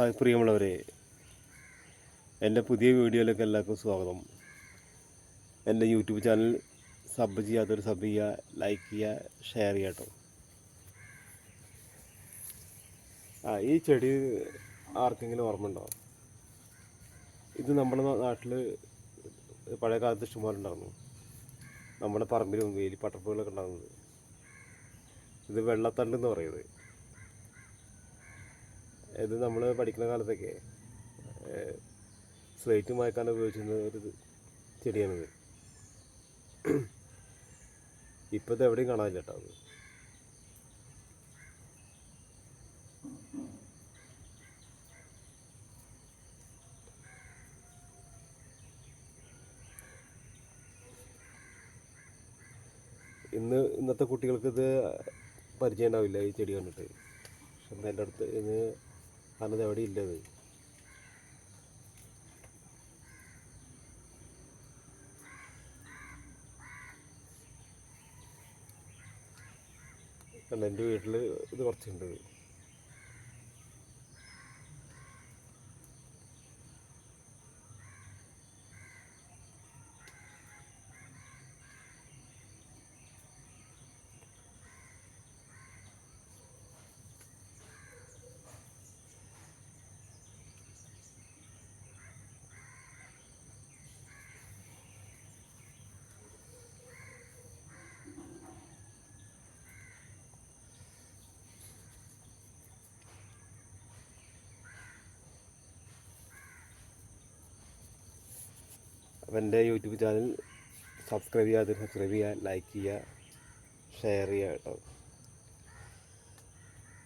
Hi പ്രിയമുള്ളവരെ എന്റെ പുതിയ വീഡിയോയിലേക്ക് എല്ലാവർക്കും സ്വാഗതം. എന്റെ യൂട്യൂബ് ചാനൽ സബ് ചെയ്യാത്തൊരു സബ് ചെയ്യുക ലൈക്ക് ചെയ്യുക ഷെയർ ചെയ്യുക കേട്ടോ. ആ ഈ ചെടി ആർക്കെങ്കിലും ഓർമ്മയുണ്ടോ? ഇത് നമ്മുടെ നാട്ടിൽ പഴയ കാലത്ത് ഇഷ്ടംപോലെ നമ്മുടെ പറമ്പിലും വേലി പട്ടപ്പുകളൊക്കെ ഉണ്ടാകുന്നത് ഇത് വെള്ളത്തണ്ട് എന്ന് പറയുന്നത്. ഇത് നമ്മൾ പഠിക്കുന്ന കാലത്തൊക്കെ സ്ലേറ്റ് മായ്ക്കാൻ ഉപയോഗിച്ചിരുന്ന ഒരു ചെടിയാണിത്. ഇപ്പോൾ ഇത് എവിടെയും കാണാനില്ല കേട്ടോ അത്. ഇന്ന് ഇന്നത്തെ കുട്ടികൾക്ക് ഇത് പരിചയം ഉണ്ടാവില്ല ഈ ചെടി കണ്ടിട്ട്. പക്ഷെ എന്റെ അടുത്ത് ഇത് കാരണം ഇത്. എവിടെ ഇല്ലത് കണ്ട എന്റെ വീട്ടിൽ ഇത് കുറച്ചുണ്ട്. അപ്പം എന്റെ യൂട്യൂബ് ചാനൽ സബ്സ്ക്രൈബ് ചെയ്യാതെ സബ്സ്ക്രൈബ് ചെയ്യുക ലൈക്ക് ചെയ്യുക ഷെയർ ചെയ്യുക കേട്ടോ.